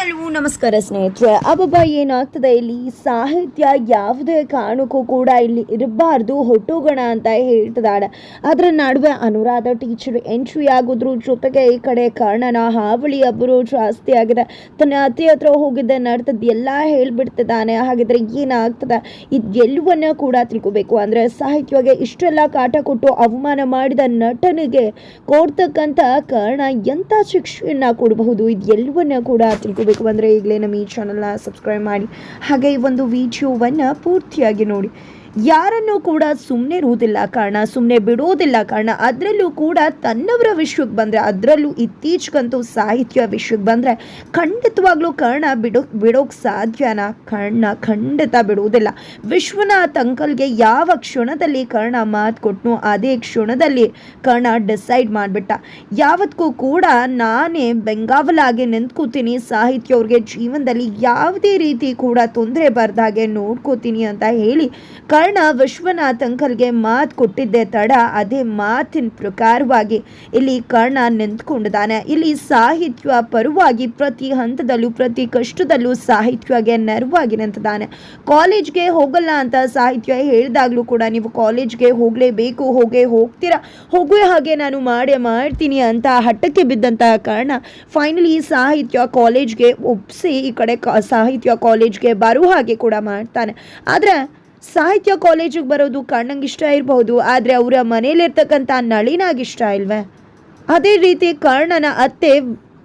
ಎಲ್ಲವೂ ನಮಸ್ಕಾರ ಸ್ನೇಹಿತರೆ. ಅಬ್ಬಬ್ಬ, ಏನಾಗ್ತದೆ? ಇಲ್ಲಿ ಸಾಹಿತ್ಯ ಯಾವುದೇ ಕಾರಣಕ್ಕೂ ಕೂಡ ಇಲ್ಲಿ ಇರಬಾರ್ದು, ಹೊಟ್ಟೋಗೋಣ ಅಂತ ಹೇಳ್ತಿದ್ದಾಳೆ. ಅದರ ನಡುವೆ ಅನುರಾಧ ಟೀಚರ್ ಎಂಟ್ರಿ ಆಗೋದ್ರ. ಜೊತೆಗೆ ಈ ಕಡೆ ಕರ್ಣನ ಹಾವಳಿ ಅಬ್ಬರು ಜಾಸ್ತಿ ಆಗಿದೆ. ತನ್ನ ಅತಿ ಹತ್ರ ಹೋಗಿದ್ದೆ ನಡ್ತದ ಎಲ್ಲ ಹೇಳ್ಬಿಡ್ತಿದ್ದಾನೆ. ಹಾಗಿದ್ರೆ ಏನಾಗ್ತದೆ? ಇದೆಲ್ಲವನ್ನ ಕೂಡ ತಿಳ್ಕೊಬೇಕು. ಅಂದರೆ ಸಾಹಿತ್ಯವಾಗಿ ಇಷ್ಟೆಲ್ಲ ಕಾಟ ಕೊಟ್ಟು ಅವಮಾನ ಮಾಡಿದ ನಟನಿಗೆ ಕೊಡ್ತಕ್ಕಂಥ ಕಾರಣ ಎಂಥ ಶಿಕ್ಷೆಯನ್ನ ಕೊಡಬಹುದು? ಇದೆಲ್ಲವನ್ನ ಕೂಡ ತಿಳ್ಕೊಬೇಕು. ಅಂದರೆ ಈಗಲೇ ನಮ್ಮ ಈ ಚಾನಲ್ನ ಸಬ್ಸ್ಕ್ರೈಬ್ ಮಾಡಿ. ಹಾಗೆ ಈ ಒಂದು ವಿಡಿಯೋವನ್ನು ಪೂರ್ತಿಯಾಗಿ ನೋಡಿ. ಯಾರನ್ನು ಕೂಡ ಸುಮ್ಮನೆ ಇರುವುದಿಲ್ಲ ಕಾರಣ ಸುಮ್ಮನೆ ಬಿಡೋದಿಲ್ಲ ಕಾರಣ. ಅದರಲ್ಲೂ ಕೂಡ ತನ್ನವರ ವಿಷಯಕ್ಕೆ ಬಂದರೆ, ಅದರಲ್ಲೂ ಇತ್ತೀಚೆಗಂತೂ ಸಾಹಿತ್ಯ ವಿಷಯಕ್ಕೆ ಬಂದರೆ ಖಂಡಿತವಾಗ್ಲೂ ಕರ್ಣ ಬಿಡೋ ಬಿಡೋಕ್ಕೆ ಸಾಧ್ಯನ? ಕರ್ಣ ಖಂಡಿತ ಬಿಡುವುದಿಲ್ಲ. ವಿಶ್ವನಾಥ್ ಅಂಕಲ್ಗೆ ಯಾವ ಕ್ಷಣದಲ್ಲಿ ಕರ್ಣ ಮಾತು ಕೊಟ್ಟನು ಅದೇ ಕ್ಷಣದಲ್ಲಿ ಕರ್ಣ ಡಿಸೈಡ್ ಮಾಡಿಬಿಟ್ಟ. ಯಾವತ್ತಿಗೂ ಕೂಡ ನಾನೇ ಬೆಂಗಾವಲಾಗಿ ನಿಂತ್ಕೋತೀನಿ ಸಾಹಿತ್ಯ ಅವ್ರಿಗೆ ಜೀವನದಲ್ಲಿ ಯಾವುದೇ ರೀತಿ ಕೂಡ ತೊಂದರೆ ಬರ್ದಾಗೆ ನೋಡ್ಕೋತೀನಿ ಅಂತ ಹೇಳಿ ಕರ್ಣ ವಿಶ್ವನಾಥ್ ಅಂಕಲ್ಗೆ ಮಾತು ಕೊಟ್ಟಿದ್ದೆ ತಡ, ಅದೇ ಮಾತಿನ ಪ್ರಕಾರವಾಗಿ ಇಲ್ಲಿ ಕರ್ಣ ನಿಂತ್ಕೊಂಡಿದ್ದಾನೆ. ಇಲ್ಲಿ ಸಾಹಿತ್ಯ ಪರವಾಗಿ ಪ್ರತಿ ಹಂತದಲ್ಲೂ, ಪ್ರತಿ ಕಷ್ಟದಲ್ಲೂ ಸಾಹಿತ್ಯಗೆ ನೆರವಾಗಿ ನಿಂತಿದ್ದಾನೆ. ಕಾಲೇಜ್ಗೆ ಹೋಗಲ್ಲ ಅಂತ ಸಾಹಿತ್ಯ ಹೇಳಿದಾಗಲೂ ಕೂಡ ನೀವು ಕಾಲೇಜ್ಗೆ ಹೋಗಲೇಬೇಕು, ಹೋಗೇ ಹೋಗ್ತೀರಾ, ಹೋಗುವ ಹಾಗೆ ನಾನು ಮಾಡೇ ಮಾಡ್ತೀನಿ ಅಂತ ಹಠಕ್ಕೆ ಬಿದ್ದಂತಹ ಕಾರಣ ಫೈನಲಿ ಸಾಹಿತ್ಯ ಕಾಲೇಜ್ಗೆ ಒಪ್ಪಿಸಿ ಈ ಕಡೆ ಸಾಹಿತ್ಯ ಕಾಲೇಜ್ಗೆ ಬರುವ ಹಾಗೆ ಕೂಡ ಮಾಡ್ತಾನೆ. ಆದರೆ ಸಾಹಿತ್ಯ ಕಾಲೇಜಿಗೆ ಬರೋದು ಕಣ್ಣಂಗೆ ಇಷ್ಟ ಇರಬಹುದು ಆದರೆ ಅವರ ಮನೇಲಿರ್ತಕ್ಕಂಥ ನಳಿನಾಗಿಷ್ಟ ಇಲ್ವೇ? ಅದೇ ರೀತಿ ಕರ್ಣನ ಅತ್ತೆ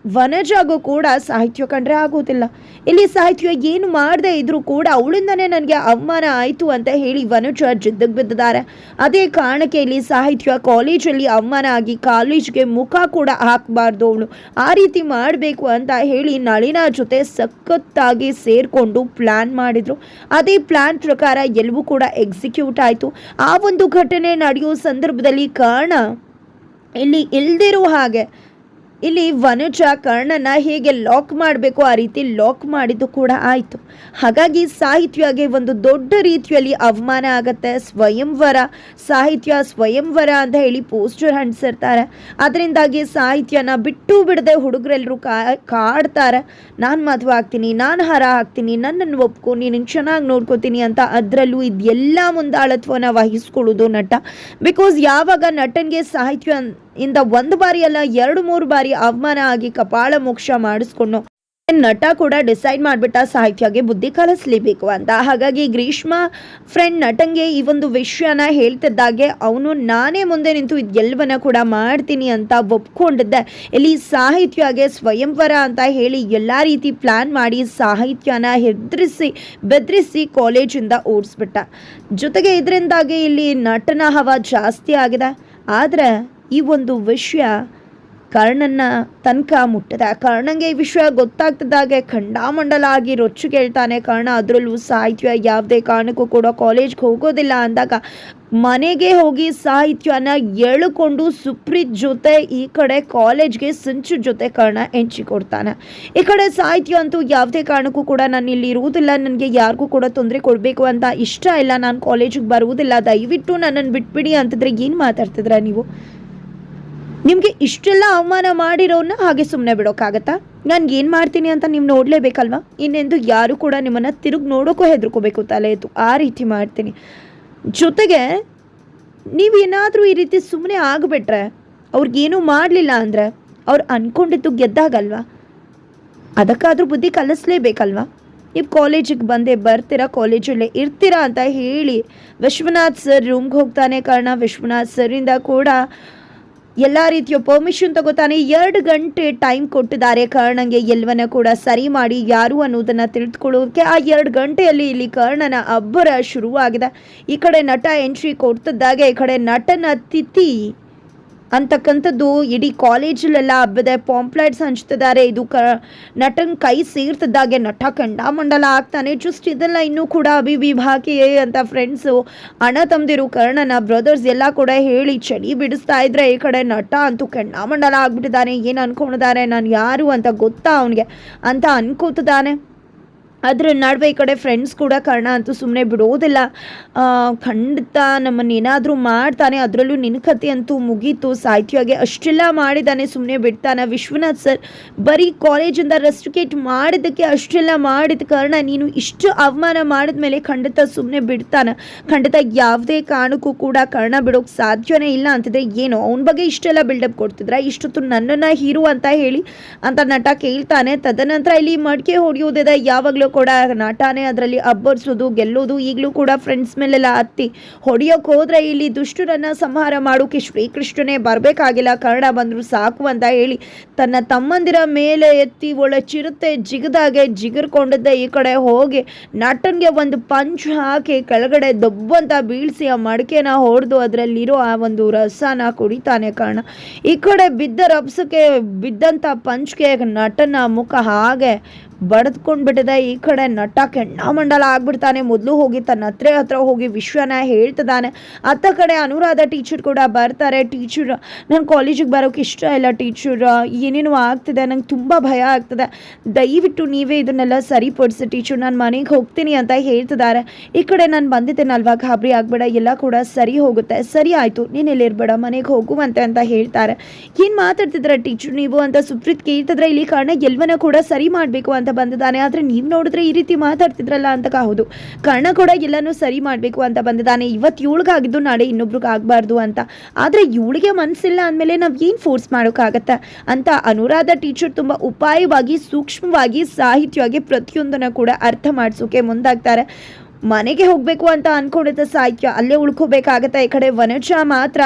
ವನಜಾಗೂ ಕೂಡ ಸಾಹಿತ್ಯ ಕಂಡ್ರೆ ಆಗೋದಿಲ್ಲ ಇಲ್ಲಿ ಸಾಹಿತ್ಯ ಏನು ಮಾಡದೇ ಇದ್ರೂ ಕೂಡ ಅವಳಿಂದನೇ ನನಗೆ ಅವಮಾನ ಆಯಿತು ಅಂತ ಹೇಳಿ ವನಜ ಜಿದ್ದಕ್ಕೆ ಬಿದ್ದಿದ್ದಾರೆ. ಅದೇ ಕಾರಣಕ್ಕೆ ಇಲ್ಲಿ ಸಾಹಿತ್ಯ ಕಾಲೇಜಲ್ಲಿ ಅವಮಾನ ಆಗಿ ಕಾಲೇಜ್ಗೆ ಮುಖ ಕೂಡ ಹಾಕಬಾರ್ದು ಅವಳು. ಆ ರೀತಿ ಮಾಡಬೇಕು ಅಂತ ಹೇಳಿ ನಳಿನ ಜೊತೆ ಸಖತ್ತಾಗಿ ಸೇರಿಕೊಂಡು ಪ್ಲ್ಯಾನ್ ಮಾಡಿದರು. ಅದೇ ಪ್ಲ್ಯಾನ್ ಪ್ರಕಾರ ಎಲ್ಲವೂ ಕೂಡ ಎಕ್ಸಿಕ್ಯೂಟ್ ಆಯಿತು. ಆ ಒಂದು ಘಟನೆ ನಡೆಯೋ ಸಂದರ್ಭದಲ್ಲಿ ಕಾರಣ ಇಲ್ಲಿ ಇಲ್ದಿರೋ ಹಾಗೆ ಇಲ್ಲಿ ವನುಜ ಕರ್ಣನ ಹೇಗೆ ಲಾಕ್ ಮಾಡಬೇಕು, ಆ ರೀತಿ ಲಾಕ್ ಮಾಡಿದ್ದು ಕೂಡ ಆಯಿತು. ಹಾಗಾಗಿ ಸಾಹಿತ್ಯಗೆ ಒಂದು ದೊಡ್ಡ ರೀತಿಯಲ್ಲಿ ಅವಮಾನ ಆಗತ್ತೆ. ಸ್ವಯಂವರ, ಸಾಹಿತ್ಯ ಸ್ವಯಂವರ ಅಂತ ಹೇಳಿ ಪೋಸ್ಟರ್ ಅಂಟಿಸಿರ್ತಾರೆ. ಅದರಿಂದಾಗಿ ಸಾಹಿತ್ಯನ ಬಿಟ್ಟು ಬಿಡದೆ ಹುಡುಗರೆಲ್ಲರೂ ಕಾಡ್ತಾರೆ. ನಾನು ಮದುವೆ ಆಗ್ತೀನಿ, ನಾನು ಹರ ಹಾಕ್ತೀನಿ, ನನ್ನನ್ನು ಒಪ್ಕೊ ನೀನು ಚೆನ್ನಾಗಿ ನೋಡ್ಕೋತೀನಿ ಅಂತ ಅದರಲ್ಲೂ ಇದೆಲ್ಲ ಮುಂದಾಳತ್ವನ ವಹಿಸ್ಕೊಳ್ಳೋದು ನಟ. ಬಿಕಾಸ್ ಯಾವಾಗ ನಟನಿಗೆ ಸಾಹಿತ್ಯ ಇಂದ ಒಂದು ಬಾರಿ ಅಲ್ಲ ಎರಡು ಮೂರು ಬಾರಿ ಅವಮಾನ ಆಗಿ ಕಪಾಳ ಮೋಕ್ಷ ಮಾಡಿಸ್ಕೊಂಡು ನಟ ಕೂಡ ಡಿಸೈಡ್ ಮಾಡಿಬಿಟ್ಟ ಸಾಹಿತ್ಯಗೆ ಬುದ್ಧಿ ಕಲಿಸ್ಲೇಬೇಕು ಅಂತ. ಹಾಗಾಗಿ ಗ್ರೀಷ್ಮ ಫ್ರೆಂಡ್ ನಟಂಗೆ ಈ ಒಂದು ವಿಷಯನ ಹೇಳ್ತಿದ್ದಾಗೆ, ಅವನು ನಾನೇ ಮುಂದೆ ನಿಂತು ಇದೆಲ್ಲವನ್ನ ಕೂಡ ಮಾಡ್ತೀನಿ ಅಂತ ಒಪ್ಕೊಂಡಿದ್ದೆ. ಇಲ್ಲಿ ಸಾಹಿತ್ಯಗೆ ಸ್ವಯಂವರ ಅಂತ ಹೇಳಿ ಎಲ್ಲ ರೀತಿ ಪ್ಲಾನ್ ಮಾಡಿ ಸಾಹಿತ್ಯನ ಹೆದರಿಸಿ, ಬೆದರಿಸಿ ಕಾಲೇಜಿಂದ ಓಡಿಸ್ಬಿಟ್ಟ. ಜೊತೆಗೆ ಇದರಿಂದಾಗಿ ಇಲ್ಲಿ ನಟನ ಹವಾ ಜಾಸ್ತಿ ಆಗಿದೆ. ಆದರೆ ಈ ಒಂದು ವಿಷಯ ಕರ್ಣನ ತನಕ ಮುಟ್ಟದ. ಕರ್ಣಂಗೆ ಈ ವಿಷಯ ಗೊತ್ತಾಗ್ತದಾಗೆ ಖಂಡಾಮಂಡಲ ಆಗಿ ರೊಚ್ಚು ಕೇಳ್ತಾನೆ. ಕರ್ಣ ಅದರಲ್ಲೂ ಸಾಹಿತ್ಯ ಯಾವುದೇ ಕಾರಣಕ್ಕೂ ಕೂಡ ಕಾಲೇಜ್ಗೆ ಹೋಗೋದಿಲ್ಲ ಅಂದಾಗ ಮನೆಗೆ ಹೋಗಿ ಸಾಹಿತ್ಯನ ಎಳ್ಕೊಂಡು ಸುಪ್ರೀತ್ ಜೊತೆ ಈ ಕಡೆ ಕಾಲೇಜ್ಗೆ ಸಂಚು ಜೊತೆ ಕರ್ಣ ಕೊಡ್ತಾನೆ. ಈ ಕಡೆ ಸಾಹಿತ್ಯ ಅಂತೂ ಯಾವುದೇ ಕಾರಣಕ್ಕೂ ಕೂಡ ನಾನು ಇಲ್ಲಿ ಇರುವುದಿಲ್ಲ. ನನಗೆ ಯಾರಿಗೂ ಕೂಡ ತೊಂದರೆ ಕೊಡಬೇಕು ಅಂತ ಇಷ್ಟ ಇಲ್ಲ. ನಾನು ಕಾಲೇಜಿಗೆ ಬರುವುದಿಲ್ಲ. ದಯವಿಟ್ಟು ನನ್ನನ್ನು ಬಿಟ್ಬಿಡಿ ಅಂತಂದರೆ ಏನು ಮಾತಾಡ್ತಿದ್ರ ನೀವು? ನಿಮಗೆ ಇಷ್ಟೆಲ್ಲ ಅವಮಾನ ಮಾಡಿರೋನ್ನ ಹಾಗೆ ಸುಮ್ಮನೆ ಬಿಡೋಕ್ಕಾಗತ್ತಾ ನಾನು ಏನು ಮಾಡ್ತೀನಿ ಅಂತ ನೀವು ನೋಡಲೇಬೇಕಲ್ವಾ? ಇನ್ನೆಂದು ಯಾರು ಕೂಡ ನಿಮ್ಮನ್ನು ತಿರುಗಿ ನೋಡೋಕ್ಕೂ ಹೆದರ್ಕೋಬೇಕು ತಲೆ ಎತ್ತು. ಆ ರೀತಿ ಮಾಡ್ತೀನಿ. ಜೊತೆಗೆ ನೀವು ಏನಾದರೂ ಈ ರೀತಿ ಸುಮ್ಮನೆ ಆಗಿಬಿಟ್ರೆ ಅವ್ರಿಗೇನೂ ಮಾಡಲಿಲ್ಲ ಅಂದರೆ ಅವ್ರು ಅಂದ್ಕೊಂಡಿದ್ದು ಗೆದ್ದಾಗಲ್ವಾ? ಅದಕ್ಕಾದ್ರೂ ಬುದ್ಧಿ ಕಲಿಸ್ಲೇಬೇಕಲ್ವಾ? ನೀವು ಕಾಲೇಜಿಗೆ ಬಂದೇ ಬರ್ತೀರಾ, ಕಾಲೇಜಲ್ಲೇ ಇರ್ತೀರಾ ಅಂತ ಹೇಳಿ ವಿಶ್ವನಾಥ್ ಸರ್ ರೂಮ್ಗೆ ಹೋಗ್ತಾನೆ ಕಾರಣ. ವಿಶ್ವನಾಥ್ ಸರಿಂದ ಕೂಡ ಎಲ್ಲ ರೀತಿಯ ಪರ್ಮಿಷನ್ ತಗೋತಾನೆ ಎರಡು ಗಂಟೆ ಟೈಮ್ ಕೊಟ್ಟಿದ್ದಾರೆ. ಕರ್ಣಂಗೆ ಎಲ್ಲವನ್ನ ಕೂಡ ಸರಿ ಮಾಡಿ ಯಾರು ಅನ್ನೋದನ್ನು ತಿಳಿದುಕೊಳ್ಳೋದಕ್ಕೆ ಆ ಎರಡು ಗಂಟೆಯಲ್ಲಿ ಇಲ್ಲಿ ಕರ್ಣನ ಅಬ್ಬರ ಶುರುವಾಗಿದೆ. ಈ ಕಡೆ ನಟ ಎಂಟ್ರಿ ಕೊಡ್ತಿದ್ದಾಗೆ, ಈ ಕಡೆ ನಟನ ತಿಥಿ ಅಂತಕ್ಕಂಥದ್ದು ಇಡೀ ಕಾಲೇಜಲ್ಲೆಲ್ಲ ಹಬ್ಬದ ಪಾಂಪ್ಲೆಟ್ಸ್ ಹಂಚ್ತಿದ್ದಾರೆ. ಇದು ಕ ನಟನ್ ಕೈ ಸೇರ್ತಿದ್ದಾಗೆ ನಟ ಕಂಡಾಮಂಡಲ ಆಗ್ತಾನೆ. ಜಸ್ಟ್ ಇದೆಲ್ಲ ಇನ್ನೂ ಕೂಡ ಅಭಿ ವಿಭಾಗಿಯೇ ಅಂತ ಫ್ರೆಂಡ್ಸು ಅಣ್ಣ ತಂದಿರು ಕರ್ಣನ ಬ್ರದರ್ಸ್ ಎಲ್ಲ ಕೂಡ ಹೇಳಿ ಚಳಿ ಬಿಡಿಸ್ತಾ ಇದ್ರೆ ಈ ಕಡೆ ನಟ ಅಂತೂ ಕೆಂಡಾಮಂಡಲ ಆಗ್ಬಿಟ್ಟಿದ್ದಾನೆ. ಏನು ಅನ್ಕೊಂಡಿದ್ದಾನೆ ನಾನು ಯಾರು ಅಂತ ಗೊತ್ತಾ ಅವನಿಗೆ? ಅಂತ ಅನ್ಕೋತಿದ್ದಾನೆ. ಅದ್ರ ನಡುವೆ ಈ ಕಡೆ ಫ್ರೆಂಡ್ಸ್ ಕೂಡ ಕರ್ಣ ಅಂತೂ ಸುಮ್ಮನೆ ಬಿಡೋದಿಲ್ಲ. ಖಂಡಿತ ನಮ್ಮನ್ನು ಏನಾದರೂ ಮಾಡ್ತಾನೆ, ಅದರಲ್ಲೂ ನಿನ್ನ ಕತೆ ಅಂತೂ ಮುಗೀತು. ಸಾಹಿತ್ಯವಾಗಿ ಅಷ್ಟೆಲ್ಲ ಮಾಡಿದ್ದಾನೆ ಸುಮ್ಮನೆ ಬಿಡ್ತಾನೆ. ವಿಶ್ವನಾಥ್ ಸರ್ ಬರೀ ಕಾಲೇಜಿಂದ ರೆಸ್ಟ್ರಿಕೇಟ್ ಮಾಡಿದ್ದಕ್ಕೆ ಅಷ್ಟೆಲ್ಲ ಮಾಡಿದ ಕಾರಣ ನೀನು ಇಷ್ಟು ಅವಮಾನ ಮಾಡಿದ ಮೇಲೆ ಖಂಡಿತ ಸುಮ್ಮನೆ ಬಿಡ್ತಾನೆ. ಖಂಡಿತ ಯಾವುದೇ ಕಾರಣಕ್ಕೂ ಕೂಡ ಕರ್ಣ ಬಿಡೋಕೆ ಸಾಧ್ಯನೇ ಇಲ್ಲ ಅಂತಿದ್ರೆ ಏನು, ಅವನ ಬಗ್ಗೆ ಇಷ್ಟೆಲ್ಲ ಬಿಲ್ಡಪ್ ಕೊಡ್ತಿದ್ರ? ಇಷ್ಟೊತ್ತು ನನ್ನನ್ನು ಹೀರೋ ಅಂತ ಹೇಳಿ ಅಂತ ನಟ ಕೇಳ್ತಾನೆ. ತದನಂತರ ಇಲ್ಲಿ ಮಡಿಕೆ ಹೊಡೆಯೋದಿದೆ. ಯಾವಾಗಲೂ ಕೂಡ ನಾಟಾನೇ ಅದರಲ್ಲಿ ಅಬ್ಬರಿಸೋದು, ಗೆಲ್ಲೋದು, ಈಗಲೂ ಕೂಡ ಫ್ರೆಂಡ್ಸ್ ಮೇಲೆಲ್ಲ ಹತ್ತಿ ಹೊಡಿಯೋಕೆ ಹೋದ್ರೆ ಇಲ್ಲಿ ದುಷ್ಟರನ್ನ ಸಂಹಾರ ಮಾಡೋಕೆ ಶ್ರೀಕೃಷ್ಣನೇ ಬರಬೇಕಾಗಿಲ್ಲ, ಕನ್ನಡ ಬಂದ್ರು ಸಾಕು ಅಂತ ಹೇಳಿ ತನ್ನ ತಮ್ಮಂದಿರ ಮೇಲೆ ಎತ್ತಿ ಒಳ ಚಿರತೆ ಜಿಗದಾಗೆ ಜಿಗಿರ್ಕೊಂಡಿದ್ದೆ ಈ ಕಡೆ ಹೋಗಿ ನಟನ್ಗೆ ಒಂದು ಪಂಚ್ ಹಾಕಿ ಕೆಳಗಡೆ ದಬ್ಬಂತ ಬೀಳಿಸಿ ಆ ಮಡಕೆನ ಹೊಡೆದು ಅದರಲ್ಲಿರೋ ಆ ಒಂದು ರಸನ ಕುಡಿತಾನೆ ಕಾರಣ. ಈ ಕಡೆ ಬಿದ್ದ ರಬ್ಸಕ್ಕೆ ಬಿದ್ದಂಥ ಪಂಚ್ಗೆ ನಟನ ಮುಖ ಹಾಗೆ ಬಡ್ದ್ಕೊಂಡ್ಬಿಟ್ಟಿದೆ. ಈ ಕಡೆ ನಟ ಕೆಂಡಾಮಂಡಲ ಆಗ್ಬಿಡ್ತಾನೆ. ಮೊದಲು ಹೋಗಿ ತನ್ನ ಹತ್ರ ಹತ್ರ ಹೋಗಿ ವಿಶ್ವನ ಹೇಳ್ತಿದ್ದಾನೆ. ಅತ್ತ ಕಡೆ ಅನುರಾಧ ಟೀಚರ್ ಕೂಡ ಬರ್ತಾರೆ. ಟೀಚರ್ ನಾನು ಕಾಲೇಜಿಗೆ ಬರೋಕೆ ಇಷ್ಟ ಇಲ್ಲ ಟೀಚರ್ ಏನೇನೋ ಆಗ್ತಿದೆ. ನಂಗೆ ತುಂಬ ಭಯ ಆಗ್ತದೆ. ದಯವಿಟ್ಟು ನೀವೇ ಇದನ್ನೆಲ್ಲ ಸರಿಪಡಿಸಿ ಟೀಚರ್ ನಾನು ಮನೆಗೆ ಹೋಗ್ತೀನಿ ಅಂತ ಹೇಳ್ತಿದ್ದಾರೆ. ಈ ಕಡೆ ನಾನು ಬಂದಿದ್ದೇನಲ್ವಾ? ಗಾಬರಿ ಆಗಬೇಡ. ಎಲ್ಲ ಕೂಡ ಸರಿ ಹೋಗುತ್ತೆ. ಸರಿ ಆಯಿತು. ನೀನು ಇಲ್ಲಿರ್ಬೇಡ ಮನೆಗೆ ಹೋಗುವಂತೆ ಅಂತ ಹೇಳ್ತಾರೆ. ಏನು ಮಾತಾಡ್ತಿದ್ರೆ ಟೀಚರ್ ನೀವು ಅಂತ ಸುಪ್ರೀತ್ ಕೇಳ್ತಿದ್ರೆ ಇಲ್ಲಿ ಕಾರಣ ಎಲ್ವನ ಕೂಡ ಸರಿ ಮಾಡಬೇಕು ಅಂತ ಬಂದಿದ್ದಾನೆ. ಆದರೆ ನೀವು ನೋಡಿದ್ರೆ ಈ ರೀತಿ ಮಾತಾಡ್ತಿದ್ರಲ್ಲ ಅಂತ ಹೌದು. ಕರ್ಣ ಕೂಡ ಎಲ್ಲನೂ ಸರಿ ಮಾಡಬೇಕು ಅಂತ ಬಂದಿದ್ದಾನೆ. ಇವತ್ತು ಇವಳಿಗಾಗಿದ್ದು ನಾಳೆ ಇನ್ನೊಬ್ರಿಗೆ ಆಗಬಾರ್ದು ಅಂತ. ಆದರೆ ಇವಳಿಗೆ ಮನಸ್ಸಿಲ್ಲ ಅಂದಮೇಲೆ ನಾವು ಏನು ಫೋರ್ಸ್ ಮಾಡೋಕ್ಕಾಗತ್ತೆ ಅಂತ ಅನುರಾಧ ಟೀಚರ್ ತುಂಬ ಉಪಾಯವಾಗಿ, ಸೂಕ್ಷ್ಮವಾಗಿ, ಸಾಹಿತ್ಯವಾಗಿ ಪ್ರತಿಯೊಂದನ್ನು ಕೂಡ ಅರ್ಥ ಮಾಡಿಸೋಕೆ ಮುಂದಾಗ್ತಾರೆ. ಮನೆಗೆ ಹೋಗಬೇಕು ಅಂತ ಅನ್ಕೊಂಡಿದ್ದ ಸಾಹಿತ್ಯ ಅಲ್ಲೇ ಉಳ್ಕೋಬೇಕಾಗತ್ತೆ. ಈ ಕಡೆ ವನಜ ಮಾತ್ರ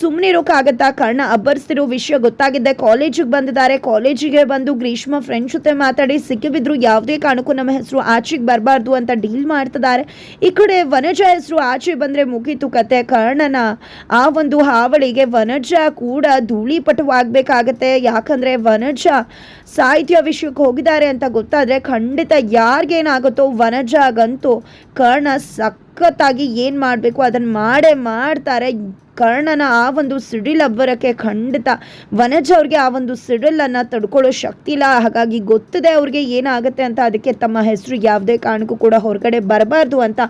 ಸುಮ್ಮನೆ ಇರೋಕ್ಕಾಗತ್ತಾ ಕರ್ಣ ಅಬ್ಬರಿಸ್ತಿರೋ ವಿಷಯ ಗೊತ್ತಾಗಿದ್ದೆ. ಕಾಲೇಜಿಗೆ ಬಂದಿದ್ದಾರೆ. ಕಾಲೇಜಿಗೆ ಬಂದು ಗ್ರೀಷ್ಮ ಫ್ರೆಂಡ್ಸ್ ಜೊತೆ ಮಾತಾಡಿ, ಸಿಕ್ಕಿಬಿದ್ರು ಯಾವುದೇ ಕಾರಣಕ್ಕೂ ನಮ್ಮ ಹೆಸರು ಆಚೆಗೆ ಬರಬಾರ್ದು ಅಂತ ಡೀಲ್ ಮಾಡ್ತಿದ್ದಾರೆ. ಈ ಕಡೆ ವನಜ ಹೆಸರು ಆಚೆ ಬಂದರೆ ಮುಗೀತು ಕತೆ. ಕರ್ಣನ ಆ ಒಂದು ಹಾವಳಿಗೆ ವನಜ ಕೂಡ ಧೂಳಿಪಟುವಾಗಬೇಕಾಗತ್ತೆ. ಯಾಕಂದರೆ ವನಜ ಸಾಹಿತ್ಯ ವಿಷಯಕ್ಕೆ ಹೋಗಿದ್ದಾರೆ ಅಂತ ಗೊತ್ತಾದರೆ ಖಂಡಿತ ಯಾರಿಗೇನಾಗುತ್ತೋ ವನಜಾಗಂತೂ ಕರ್ಣ ಸಖತ್ತಾಗಿ ಏನು ಮಾಡಬೇಕು ಅದನ್ನು ಮಾಡೇ ಮಾಡ್ತಾರೆ. ಕರ್ಣನ ಆ ಒಂದು ಸಿಡಿಲ್ ಅಬ್ಬರಕ್ಕೆ ಖಂಡಿತ ವನಜ ಅವ್ರಿಗೆ ಆ ಒಂದು ಸಿಡಿಲನ್ನು ತಡ್ಕೊಳ್ಳೋ ಶಕ್ತಿ ಇಲ್ಲ. ಹಾಗಾಗಿ ಗೊತ್ತಿದೆ ಅವ್ರಿಗೆ ಏನಾಗುತ್ತೆ ಅಂತ. ಅದಕ್ಕೆ ತಮ್ಮ ಹೆಸರು ಯಾವುದೇ ಕಾರಣಕ್ಕೂ ಕೂಡ ಹೊರಗಡೆ ಬರಬಾರ್ದು ಅಂತ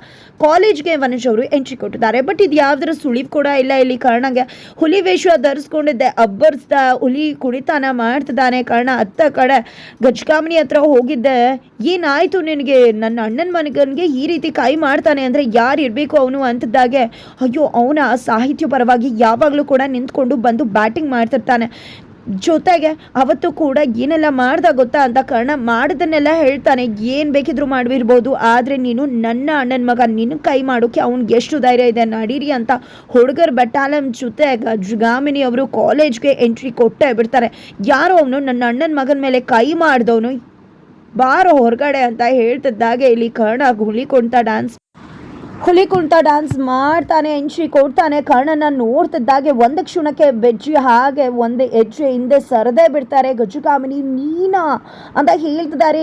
ಕಾಲೇಜ್ಗೆ ವನಜ್ ಅವರು ಎಂಟ್ರಿ ಕೊಟ್ಟಿದ್ದಾರೆ. ಬಟ್ ಇದು ಯಾವುದರ ಸುಳಿವು ಕೂಡ ಇಲ್ಲ. ಇಲ್ಲಿ ಕರ್ಣಗೆ ಹುಲಿ ವೇಷ ಧರಿಸ್ಕೊಂಡಿದ್ದೆ. ಅಬ್ಬರ್ಸ್ದ ಹುಲಿ ಕುಣಿತಾನ ಮಾಡ್ತಿದ್ದಾನೆ ಕರ್ಣ. ಅತ್ತ ಕಡೆ ಗಜ್ಕಾಮಿನಿ ಹತ್ರ ಹೋಗಿದ್ದೆ. ಏನಾಯ್ತು ನಿನಗೆ? ನನ್ನ ಅಣ್ಣನ ಮನಗನಿಗೆ ಈ ರೀತಿ ಕೈ ಮಾಡ್ತಾನೆ ಅಂದರೆ ಯಾರು ಇರಬೇಕು ಅವನು ಅಂತಿದ್ದಾಗೆ. ಅಯ್ಯೋ, ಅವನ ಸಾಹಿತ್ಯ ಪರವಾಗಿ ಯಾವಾಗಲೂ ಕೂಡ ನಿಂತ್ಕೊಂಡು ಬಂದು ಬ್ಯಾಟಿಂಗ್ ಮಾಡ್ತಿರ್ತಾನೆ. ಜೊತೆಗೆ ಅವತ್ತು ಕೂಡ ಏನೆಲ್ಲ ಮಾಡ್ದ ಗೊತ್ತಾ ಅಂತ ಕರ್ಣ ಮಾಡಿದನ್ನೆಲ್ಲ ಹೇಳ್ತಾನೆ. ಏನು ಬೇಕಿದ್ರು ಮಾಡಿರ್ಬೋದು ಆದರೆ ನೀನು ನನ್ನ ಅಣ್ಣನ ಮಗ ನಿನ್ನ ಕೈ ಮಾಡೋಕ್ಕೆ ಅವ್ನಿಗೆ ಎಷ್ಟು ಧೈರ್ಯ ಇದೆ ನಡೀರಿ ಅಂತ ಹುಡುಗರ್ ಬಟಾಲಂ ಜೊತೆ ಜುಗಾಮಿನಿ ಅವರು ಕಾಲೇಜ್ಗೆ ಎಂಟ್ರಿ ಕೊಟ್ಟೇ ಬಿಡ್ತಾರೆ. ಯಾರೋ ಅವನು ನನ್ನ ಅಣ್ಣನ ಮಗನ ಮೇಲೆ ಕೈ ಮಾಡಿದವನು, ಬಾರೋ ಹೊರಗಡೆ ಅಂತ ಹೇಳ್ತಿದ್ದಾಗೆ ಇಲ್ಲಿ ಕರ್ಣ ಹುಲಿಕೊಂತ ಡ್ಯಾನ್ಸ್ ಹುಲಿ ಕುಣಿತ ಡ್ಯಾನ್ಸ್ ಮಾಡ್ತಾನೆ ಎಂಟ್ರಿ ಕೊಡ್ತಾನೆ. ಕರ್ಣನ ನೋಡ್ತಿದ್ದಾಗೆ, ಒಂದು ಕ್ಷಣಕ್ಕೆ ಬೆಜ್ಜಿ ಹಾಗೆ ಒಂದು ಹೆಜ್ಜೆ ಹಿಂದೆ ಸರದೇ ಬಿಡ್ತಾರೆ ಗಜುಕಾಮಿನಿ ನೀನಾ ಅಂತ ಹೇಳ್ತಿದ್ದಾರೆ.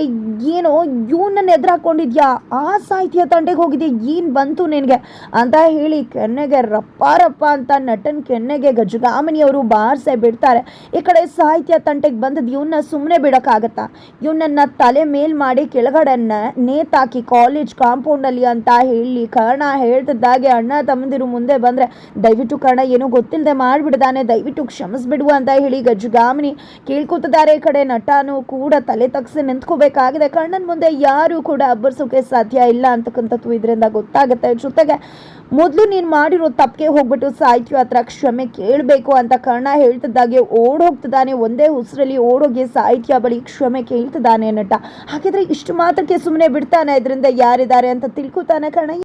ಏನೋ ಇವನನ್ನ ಎದುರು ಹಾಕೊಂಡಿದ್ಯಾ ಆ ಸಾಹಿತ್ಯ ತಂಡೆಗೆ ಹೋಗಿದ್ಯಾ ಏನು ಬಂತು ನಿನಗೆ? ಅಂತ ಹೇಳಿ ಕೆನ್ನೆಗೆ ರಪ್ಪ ರಪ್ಪ ಅಂತ ನಟನ್ ಕೆನ್ನೆಗೆ ಗಜಗಾಮಿನಿ ಅವರು ಬಾರ್ಸೆ ಬಿಡ್ತಾರೆ. ಈ ಕಡೆ ಸಾಹಿತ್ಯ ತಂಟೆಗೆ ಬಂದದ್ದು ಇವನ್ನ ಸುಮ್ಮನೆ ಬಿಡೋಕ್ಕಾಗತ್ತಾ? ಇವನನ್ನ ತಲೆ ಮೇಲ್ ಮಾಡಿ ಕೆಳಗಡೆ ನೇತಾಕಿ ಕಾಲೇಜ್ ಕಾಂಪೌಂಡಲ್ಲಿ ಅಂತ ಹೇಳಿ ಕರ್ಣ ಹೇಳ್ತಿದ್ದಾಗೆ ಅಣ್ಣ ತಮ್ಮಂದಿರು ಮುಂದೆ ಬಂದರೆ, ದಯವಿಟ್ಟು ಕರ್ಣ, ಏನೂ ಗೊತ್ತಿಲ್ಲದೆ ಮಾಡಿಬಿಡ್ದಾನೆ, ದಯವಿಟ್ಟು ಕ್ಷಮಿಸ್ಬಿಡು ಅಂತ ಹೇಳಿ ಗಜಗಾಮಿನಿ ಕೇಳ್ಕೊತಿದ್ದಾರೆ. ಕಡೆ ನಟನೂ ಕೂಡ ತಲೆ ತಗ್ಸಿ ನಿಂತ್ಕೋಬೇಕಾಗಿದೆ. ಕರ್ಣನ ಮುಂದೆ ಯಾರು ಕೂಡ ಅಬ್ಬರಿಸೋಕೆ ಸಾಧ್ಯ ಇಲ್ಲ ಅಂತಕ್ಕಂಥದ್ದು ಇದರಿಂದ ಗೊತ್ತಾಗುತ್ತೆ. ಜೊತೆಗೆ, ಮೊದಲು ನೀನು ಮಾಡಿರೋ ತಪ್ಪಿಗೆ ಹೋಗ್ಬಿಟ್ಟು ಸಾಹಿತ್ಯ ಹತ್ರ ಕ್ಷಮೆ ಕೇಳಬೇಕು ಅಂತ ಕರ್ಣ ಹೇಳ್ತಿದ್ದಾಗೆ ಓಡೋಗ್ತಿದ್ದಾನೆ. ಒಂದೇ ಉಸಿರಲ್ಲಿ ಓಡೋಗಿ ಸಾಹಿತ್ಯ ಬಳಿ ಕ್ಷಮೆ ಕೇಳ್ತಿದ್ದಾನೆ ನಟ. ಹಾಗಿದ್ರೆ ಇಷ್ಟು ಮಾತ್ರಕ್ಕೆ ಸುಮ್ಮನೆ ಬಿಡ್ತಾನೆ? ಇದರಿಂದ ಯಾರಿದ್ದಾರೆ ಅಂತ ತಿಳ್ಕೊತಾನೆ ಕರ್ಣ.